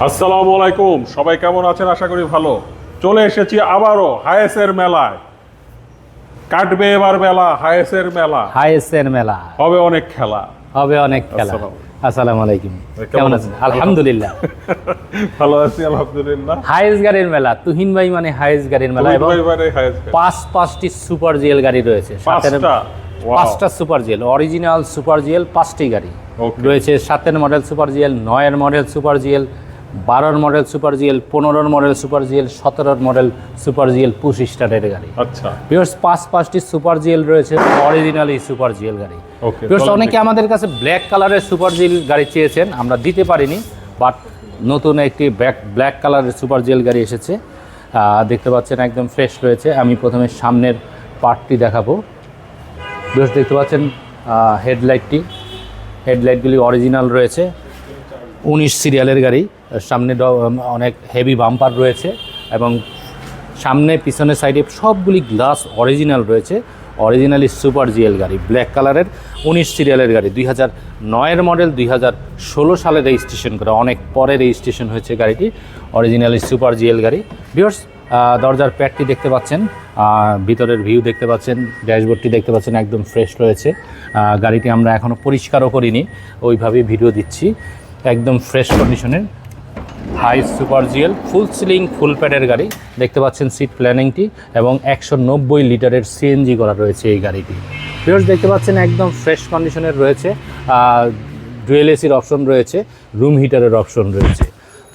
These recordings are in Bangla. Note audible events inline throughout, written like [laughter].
আসসালামু আলাইকুম। সবাই কেমন আছেন? আশা করি ভালো। চলে এসেছি আবারও হায়েসের মেলায়। কাটবে এবার মেলা হায়েসের মেলা। হাইসের মেলা। হবে অনেক খেলা। হবে অনেক খেলা। আসসালামু আলাইকুম। কেমন আছেন? আলহামদুলিল্লাহ। [laughs] ভালো আছি আলহামদুলিল্লাহ। হাইস গাড়ির মেলা তুহিন ভাই মানে হাইস গাড়ির মেলা এবং পাঁচ পাঁচটি সুপার জিএল গাড়ি রয়েছে। সাতের- পাঁচটা? পাঁচটা super GL original super GL পাঁচটি গাড়ি রয়েছে। সাতের মডেল সুপার জিএল নয়ের মডেল সুপার জিএল বারোর মডেল সুপার জিএল পনেরোর মডেল সুপার জিএল সতেরোর মডেল সুপার জিএল পঁচিশ স্টারের গাড়ি। আচ্ছা। পিওর্স পাঁচ পাঁচটি সুপার জিএল রয়েছে অরিজিনালি সুপার জিএল গাড়ি। চলেন অনেকে আমাদের কাছে ব্ল্যাক কালারের সুপার জিএল গাড়ি চেয়েছেন আমরা দিতে পারিনি বাট নতুন একটি ব্ল্যাক ব্ল্যাক কালারের সুপার জিএল গাড়ি এসেছে। দেখতে পাচ্ছেন একদম ফ্রেশ রয়েছে আমি প্রথমে সামনের পার্টটি দেখাবো। পিওর্স দেখতে পাচ্ছেন হেডলাইটটি হেডলাইটগুলি অরিজিনাল রয়েছে উনিশ সিরিয়ালের গাড়ি। সামনে অনেক হেভি বাম্পার রয়েছে এবং সামনে, পিছনের সাইডে সবগুলি গ্লাস অরিজিনাল রয়েছে। অরিজিনালি সুপার জিএল গাড়ি ব্ল্যাক কালারের উনিশ সিরিয়ালের গাড়ি, দুই হাজার নয়ের মডেল দুই হাজার ষোলো সালে রেজিস্ট্রেশন করা, অনেক পরে রেজিস্ট্রেশন হয়েছে গাড়িটি। অরিজিনালি সুপার জিএল গাড়ি। বিয়ার্স দরজার প্যাডটি দেখতে পাচ্ছেন ভিতরের ভিউ দেখতে পাচ্ছেন, ড্যাশবোর্ডটি দেখতে পাচ্ছেন, একদম ফ্রেশ রয়েছে। গাড়িটি আমরা এখনও পরিষ্কারও করিনি, ওইভাবেই ভিডিও দিচ্ছি। একদম ফ্রেশ কন্ডিশনের high super GL, full ceiling, full প্যাডের গাড়ি। দেখতে পাচ্ছেন সিট প্ল্যানিংটি এবং একশো নব্বই লিটারের সিএনজি করা রয়েছে এই গাড়িটি। ভিউয়ার্স দেখতে পাচ্ছেন একদম ফ্রেশ কন্ডিশনের রয়েছে। ডুয়েল এসির অপশন রয়েছে রুম হিটারের অপশন রয়েছে।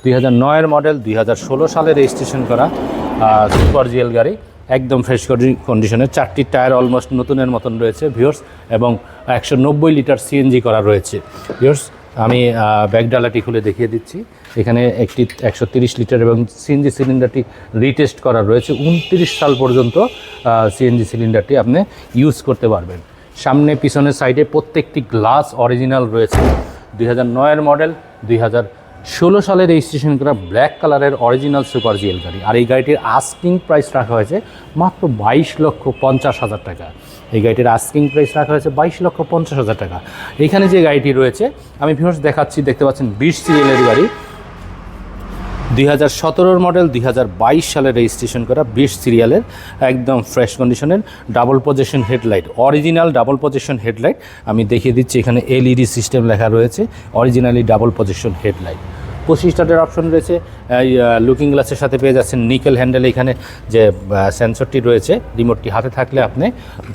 দুই হাজার নয়ের মডেল দুই হাজার ষোলো সালে রেজিস্ট্রেশন করা সুপার জিএল গাড়ি। একদম ফ্রেশ কন্ডিশনের চারটি টায়ার অলমোস্ট নতুনের মতন রয়েছে ভিওর্স এবং একশো নব্বই লিটার সিএনজি করা রয়েছে। ভিউয়ার্স আমি ব্যাগডালাটি খুলে দেখিয়ে দিচ্ছি। এখানে একটি একশো তিরিশ লিটার এবং সিএনজি সিলিন্ডারটি রিটেস্ট করা রয়েছে। উনত্রিশ সাল পর্যন্ত সিএনজি সিলিন্ডারটি আপনি ইউজ করতে পারবেন। সামনে পিছনের সাইডে প্রত্যেকটি গ্লাস অরিজিনাল রয়েছে। দুই হাজার নয়ের মডেল, দুই হাজার ষোলো সালে রেজিস্ট্রেশন করা ব্ল্যাক কালারের অরিজিনাল সুপার জিএল গাড়ি। আর এই গাড়িটির আস্কিং প্রাইস রাখা হয়েছে মাত্র বাইশ লক্ষ পঞ্চাশ হাজার টাকা। এই গাড়িটির আস্কিং প্রাইস রাখা হয়েছে বাইশ লক্ষ পঞ্চাশ হাজার টাকা। এখানে যে গাড়িটি রয়েছে, আমি ভিউর্স দেখাচ্ছি, দেখতে পাচ্ছেন বিশ সিরিয়ালের গাড়ি। দুই হাজার সতেরোর মডেল, দুই হাজার বাইশ সালে রেজিস্ট্রেশন করা বিশ সিরিয়ালের একদম ফ্রেশ কন্ডিশনের double position headlight original double position headlight আমি দেখিয়ে দিচ্ছি, এখানে এলইডি সিস্টেম লেখা রয়েছে অরিজিনালি ডাবল পজিশন হেডলাইট পঁচিশ স্টার্টের অপশন রয়েছে। এই লুকিং গ্লাসের সাথে পেয়ে যাচ্ছেন নিকেল হ্যান্ডেল এখানে যে সেন্সরটি রয়েছে। রিমোটটি হাতে থাকলে আপনি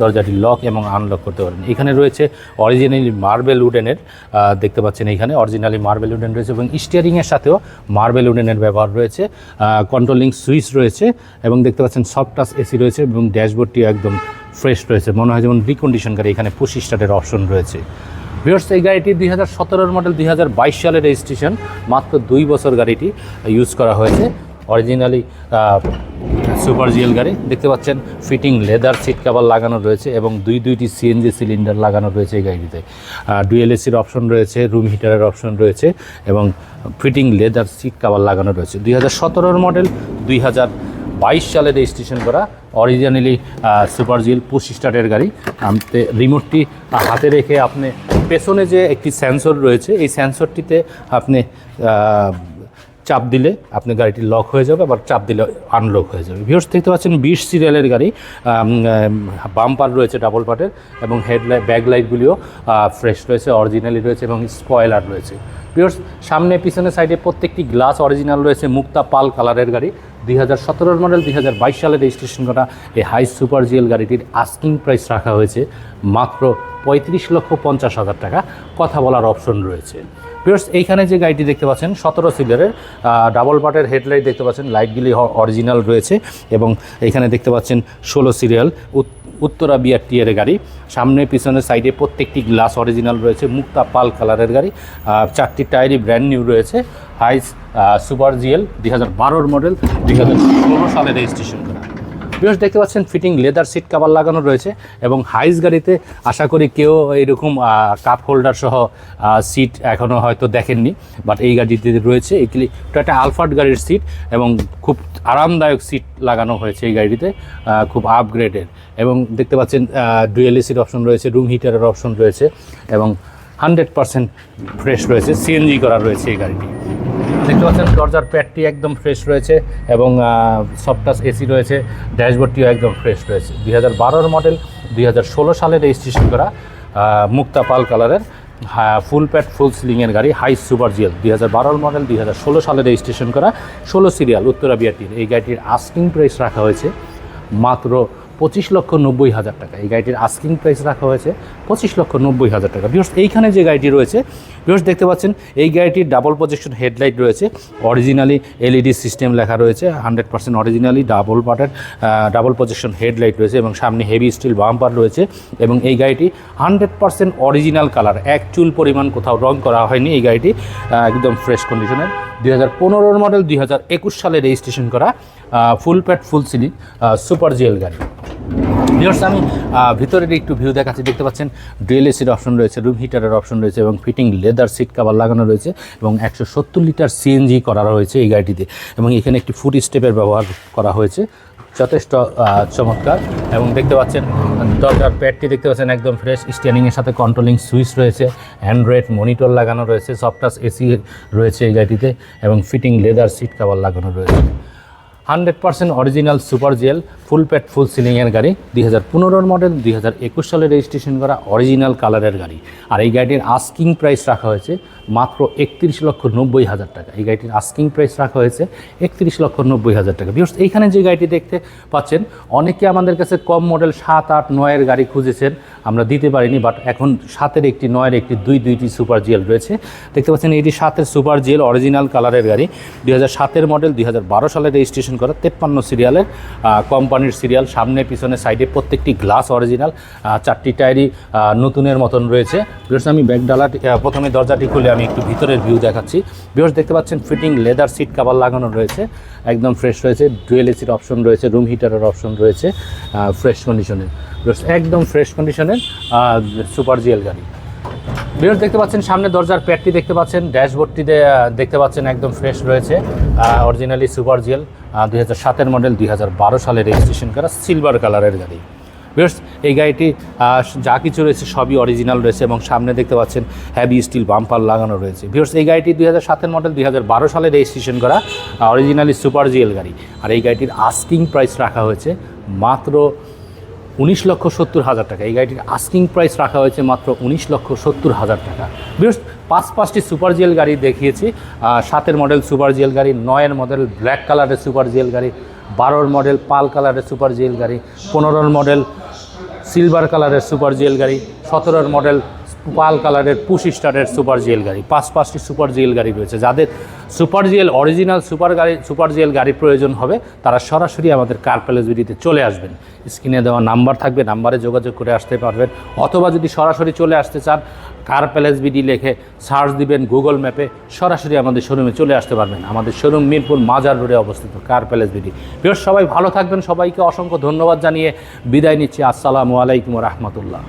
দরজাটি লক এবং আনলক করতে পারেন। এখানে রয়েছে অরিজিনালি মার্বেল উডেনের দেখতে পাচ্ছেন এখানে অরিজিনালি মার্বেল উডেন রয়েছে এবং স্টিয়ারিংয়ের সাথেও মার্বেল উডেনের ব্যবহার রয়েছে। কন্ট্রোলিং সুইচ রয়েছে এবং দেখতে পাচ্ছেন সফট টাচ এসি রয়েছে এবং ড্যাশবোর্ডটি একদম ফ্রেশ রয়েছে। মনে হয় যেমন রিকন্ডিশন গাড়ি এখানে পঁচিশ স্টার্টের অপশন রয়েছে। ভিউয়ার্স, এই গাড়িটি দুই হাজার সতেরোর মডেল দুই হাজার বাইশ সালের রেজিস্ট্রেশন মাত্র দুই বছর গাড়িটি ইউজ করা হয়েছে। অরিজিনালি সুপার জিএল গাড়ি, দেখতে পাচ্ছেন ফিটিং লেদার সিট কাভার লাগানো রয়েছে এবং দুই দুইটি সিএনজি সিলিন্ডার লাগানো রয়েছে এই গাড়িতে ডুয়েল এসির অপশন রয়েছে রুম হিটারের অপশন রয়েছে এবং ফিটিং লেদার সিট কাভার লাগানো রয়েছে। দুই হাজার সতেরোর মডেল দুই হাজার বাইশ সালে রেজিস্ট্রেশন করা অরিজিনালি সুপার জিল পঁচিশ স্টারের গাড়ি। আমতে রিমোটটি হাতে রেখে আপনি পেছনে যে একটি সেন্সর রয়েছে, এই সেন্সরটিতে আপনি চাপ দিলে আপনি গাড়িটি লক হয়ে যাবে, আবার চাপ দিলে আনলক হয়ে যাবে। ভিউর্স দেখতে পাচ্ছেন বিশ সিরিয়ালের গাড়ি বাম্পার রয়েছে ডাবল পার্টের এবং হেডলাইট ব্যাক লাইটগুলিও ফ্রেশ রয়েছে অরিজিনালি রয়েছে এবং স্পয়লার রয়েছে। ভিউর্স সামনে পিছনে সাইডে প্রত্যেকটি গ্লাস অরিজিনাল রয়েছে, মুক্তা পাল কালারের গাড়ি। দুই হাজার সতেরোর মডেল দুই হাজার বাইশ সালে রেজিস্ট্রেশন করা এই হাই সুপার জিএল গাড়িটির আস্কিং প্রাইস রাখা হয়েছে মাত্র পঁয়ত্রিশ লক্ষ পঞ্চাশ হাজার টাকা। কথা বলার অপশন রয়েছে। পিওর্স এইখানে যে গাড়িটি দেখতে পাচ্ছেন, সতেরো সিলের ডাবল পার্টের হেডলাইট দেখতে পাচ্ছেন লাইটগুলি অরিজিনাল রয়েছে, এবং এখানে দেখতে পাচ্ছেন ষোলো সিরিয়াল উত্তরা বিআর টিয়ারের গাড়ি, সামনে পিছনে সাইডে প্রত্যেকটি গ্লাস অরিজিনাল রয়েছে, মুক্তা পাল কালারের গাড়ি চারটি টায়ারই ব্র্যান্ড নিউ রয়েছে হাইস সুপার জিএল দুই হাজার বারোর মডেল দুই হাজার ষোলো সালে রেজিস্ট্রেশন বিকজ দেখতে পাচ্ছেন ফিটিং লেদার সিট কাভার লাগানো রয়েছে এবং হাইস গাড়িতে আশা করি কেউ এরকম কাপ হোল্ডার সহ সিট এখনও হয়তো দেখেননি বাট এই গাড়িতে রয়েছে। এগুলি একটা আলফার্ড গাড়ির সিট এবং খুব আরামদায়ক সিট লাগানো হয়েছে এই গাড়িতে খুব আপগ্রেডের এবং দেখতে পাচ্ছেন ডুয়েল এসির অপশন রয়েছে রুম হিটারের অপশন রয়েছে এবং হান্ড্রেড পার্সেন্ট ফ্রেশ রয়েছে সিএনজি করা রয়েছে এই গাড়িটি। দেখতে পাচ্ছেন, দরজার প্যাডটি একদম ফ্রেশ রয়েছে এবং সফটাস এসি রয়েছে, ড্যাশবোর্ডটিও একদম ফ্রেশ রয়েছে। দুই হাজার মডেল দুই হাজার ষোলো সালে রেজিস্ট্রেশন করা মুক্তা পাল কালারের ফুল প্যাড ফুল সিলিংয়ের গাড়ি হাই সুপার জিএল দুই হাজার মডেল দুই হাজার ষোলো সালে রেজিস্ট্রেশন করা, ষোলো সিরিয়াল উত্তরা বিআরটির এই গাড়িটির আস্কিং প্রাইস রাখা হয়েছে মাত্র পঁচিশ লক্ষ নব্বই হাজার টাকা। এই গাড়িটির আস্কিং প্রাইস রাখা হয়েছে পঁচিশ লক্ষ নব্বই হাজার টাকা। বিকজ এইখানে যে গাড়িটি রয়েছে বিকজ দেখতে পাচ্ছেন, এই গাড়িটির ডাবল পজিশন হেডলাইট রয়েছে। অরিজিনালি এলইডি সিস্টেম লেখা রয়েছে হান্ড্রেড পার্সেন্ট অরিজিনালি ডাবল পার্টের ডাবল পজিশন হেডলাইট রয়েছে এবং সামনে হেভি স্টিল বাম্পার রয়েছে এবং এই গাড়িটি হান্ড্রেড পার্সেন্ট অরিজিনাল কালার এক চুল পরিমাণ কোথাও রং করা হয়নি এই গাড়িটি একদম ফ্রেশ কন্ডিশনের দুই হাজার পনেরোর মডেল দুই হাজার একুশ সালে রেজিস্ট্রেশন করা full pad full ceiling super GL গাড়ি। ভিউয়ার্স আমি ভিতরের একটু ভিউ দেখাচ্ছি। দেখতে পাচ্ছেন ডুয়েল এসির অপশন রয়েছে রুম হিটারের অপশন রয়েছে এবং ফিটিং লেদার সিট কাভার লাগানো রয়েছে এবং একশো সত্তর লিটার সিএনজি করা রয়েছে এই গাড়িটিতে এবং এখানে একটি ফুট স্টেপের ব্যবহার করা হয়েছে। যথেষ্ট চমৎকার এবং দেখতে পাচ্ছেন, দরজার প্যাডটি দেখতে পাচ্ছেন, একদম ফ্রেশ স্ট্যান্ডিংয়ের সাথে কন্ট্রোলিং সুইচ রয়েছে অ্যান্ড্রয়েড মনিটর লাগানো রয়েছে সফটাস এসি রয়েছে এই গাড়িটিতে এবং ফিটিং লেদার সিট কাভার লাগানো রয়েছে। Hundred percent original super GL, full pad full সিলিংয়ের গাড়ি, দুই হাজার পনেরোর মডেল, দুই হাজার একুশ সালে রেজিস্ট্রেশন করা অরিজিনাল কালারের গাড়ি। আর এই গাড়িটির আস্কিং প্রাইস রাখা হয়েছে মাত্র একত্রিশ লক্ষ নব্বই হাজার টাকা। এই গাড়িটির আস্কিং প্রাইস রাখা হয়েছে একত্রিশ লক্ষ নব্বই হাজার টাকা। বিকজ এইখানে যে গাড়িটি দেখতে পাচ্ছেন, অনেকে আমাদের কাছে কম মডেল সাত, আট, নয়ের গাড়ি খুঁজেছেন, আমরা দিতে পারিনি বাট এখন সাতের একটি, নয়ের একটি, দুই, দুইটি সুপার জিএল রয়েছে। দেখতে পাচ্ছেন, এটি সাতের সুপার জিএল অরিজিনাল কালারের গাড়ি। দুই হাজার সাতের মডেল, দুই হাজার বারো সালে রেজিস্ট্রেশন করা তেপ্পান্ন সিরিয়ালের কোম্পানির সিরিয়াল সামনে পিছনে সাইডে প্রত্যেকটি গ্লাস অরিজিনাল চারটি টায়ারই নতুনের মতন রয়েছে। বিকজ আমি ব্যাগ আহ, প্রথমে দরজাটি খুলে আমি একটু ভিতরের ভিউ দেখাচ্ছি। বিকজ দেখতে পাচ্ছেন ফিটিং লেদার সিট কাভার লাগানো রয়েছে একদম ফ্রেশ রয়েছে ডুয়েল এসির অপশন রয়েছে রুম হিটারের অপশন রয়েছে ফ্রেশ কন্ডিশনের। একদম ফ্রেশ কন্ডিশনের সুপার জিএল গাড়ি। বিরোধ দেখতে পাচ্ছেন সামনে দরজার প্যাডটি দেখতে পাচ্ছেন ড্যাশবোর্ডটিতে আহ, দেখতে পাচ্ছেন একদম ফ্রেশ রয়েছে অরিজিনালি সুপার জিএল দুই হাজার সাতের মডেল দুই হাজার বারো সালে রেজিস্ট্রেশন করা সিলভার কালারের গাড়ি। বিকজ এই গাড়িটি যা কিছু রয়েছে সবই অরিজিনাল রয়েছে এবং সামনে দেখতে পাচ্ছেন হ্যাভি স্টিল বাম্পার লাগানো রয়েছে। বিকজ এই গাড়িটি দুই হাজার সাতের মডেল দুই হাজার বারো সালে রেজিস্ট্রেশন করা অরিজিনালি সুপার জিএল গাড়ি। আর এই গাড়িটির আস্কিং প্রাইস রাখা হয়েছে মাত্র উনিশ লক্ষ সত্তর হাজার টাকা। এই গাড়িটির আস্কিং প্রাইস রাখা হয়েছে মাত্র উনিশ লক্ষ সত্তর হাজার টাকা। বিশেষ পাঁচ পাঁচটি সুপার জিএল গাড়ি দেখিয়েছি। সাতের মডেল সুপার জিএল গাড়ি, নয়ের মডেল ব্ল্যাক কালারের সুপার জিএল গাড়ি, বারোর মডেল পাল কালারের সুপার জিএল গাড়ি, পনেরোর মডেল সিলভার কালারের সুপার জিএল গাড়ি, সতেরোর মডেল পাল কালারের পুশ স্টারের সুপার জিএল গাড়ি। পাঁচ পাঁচটি সুপার জিএল গাড়ি রয়েছে। যাদের সুপার জিএল, অরিজিনাল সুপার গাড়ি, সুপার জিএল গাড়ি প্রয়োজন হবে, তারা সরাসরি আমাদের কার প্যালেস বিডিতে চলে আসবেন। স্ক্রিনে দেওয়া নাম্বার থাকবে, নাম্বারে যোগাযোগ করে আসতে পারবেন। অথবা যদি সরাসরি চলে আসতে চান, কার প্যালেস বিডি লিখে সার্চ দিবেন গুগল ম্যাপে, সরাসরি আমাদের শোরুমে চলে আসতে পারবেন। আমাদের শোরুম মিরপুর মাজার রোডে অবস্থিত কার প্যালেস বিডি। প্রিয় সবাই ভালো থাকবেন। সবাইকে অসংখ্য ধন্যবাদ জানিয়ে বিদায় নিচ্ছি। আসসালামু আলাইকুম রহমতুল্লাহ।